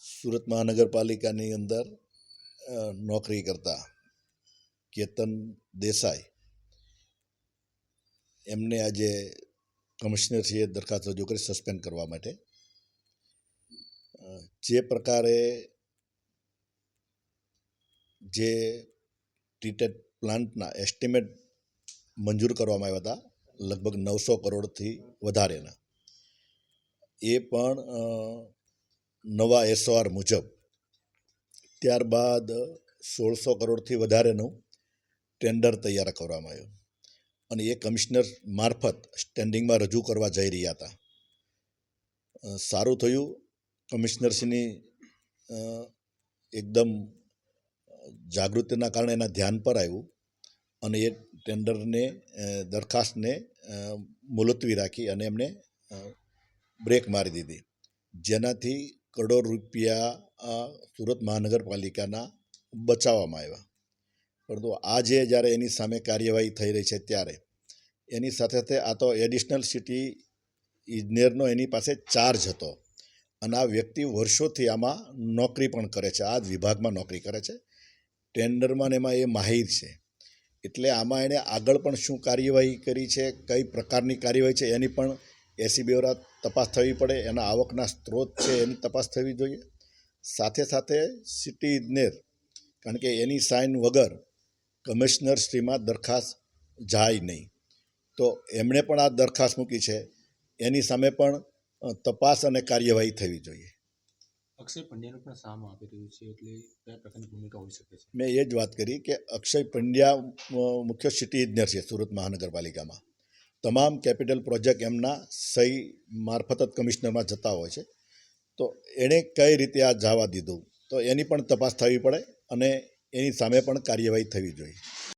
સુરત મહાનગરપાલિકાની અંદર નોકરી કરતા કેતન દેસાઈ. એમને આજે કમિશનરશ્રીએ દરખાસ્ત રજૂ કરી સસ્પેન્ડ કરવા માટે. જે પ્રકારે જે ટ્રીટેડ પ્લાન્ટના એસ્ટિમેટ મંજૂર કરવામાં આવ્યા હતા, લગભગ નવસો કરોડથી વધારેના. એ પણ નવા એસઓઆર મુજબ. ત્યારબાદ સોળસો કરોડથી વધારેનું ટેન્ડર તૈયાર કરવામાં આવ્યું. અને એ કમિશનર મારફત સ્ટેન્ડિંગમાં રજૂ કરવા જઈ રહ્યા હતા. સારું થયું. કમિશનરશ્રીની એકદમ જાગૃતિના કારણે એના ધ્યાન પર આવ્યું અને એ ટેન્ડરને દરખાસ્તને મુલતવી રાખી અને એમને બ્રેક મારી દીધી. જેનાથી કરોડો રૂપિયા સુરત મહાનગરપાલિકાના બચાવવામાં આવ્યા. પરંતુ આજે જ્યારે એની સામે કાર્યવાહી થઈ રહી છે ત્યારે, એની સાથે સાથે આ તો એડિશનલ સિટી ઇજનેરનો એની પાસે ચાર્જ હતો અને આ વ્યક્તિ વર્ષોથી આમાં નોકરી પણ કરે છે, આ વિભાગમાં નોકરી કરે છે. ટેન્ડરમાં એમાં એ માહિર છે. એટલે આમાં એણે આગળ પણ શું કાર્યવાહી કરી છે, કઈ પ્રકારની કાર્યવાહી છે, એની પણ એસીબી બેવરા તપાસ થવી પડે એના આવકના સ્ત્રોત છે એની તપાસ થવી જોઈએ. સાથે સાથે સિટી ઇજનેર કારણ કે એની સાઇન વગર કમિશનર શ્રીમાં દરખાસ્ત જાય નહીં. તો એમણે પણ આ દરખાસ્ત મૂકી છે. એની સામે પણ તપાસ અને કાર્યવાહી થવી જોઈએ. અક્ષય પંડ્યાનું પણ સામ આપી રહ્યું છે એટલે કયા પ્રકારની ભૂમિકા હોઈ શકે છે? મેં એ જ વાત કરી કે અક્ષય પંડ્યા મુખ્ય સિટી ઇજનેર છે સુરત મહાનગરપાલિકામાં. તમામ કેપિટલ પ્રોજેક્ટ એમના સહી મારફત જ કમિશનરમાં જતા હોય છે. તો એણે કઈ રીતે આ જવા દીધું? તો એની પણ તપાસ થવી પડે અને એની સામે પણ કાર્યવાહી થવી જોઈએ.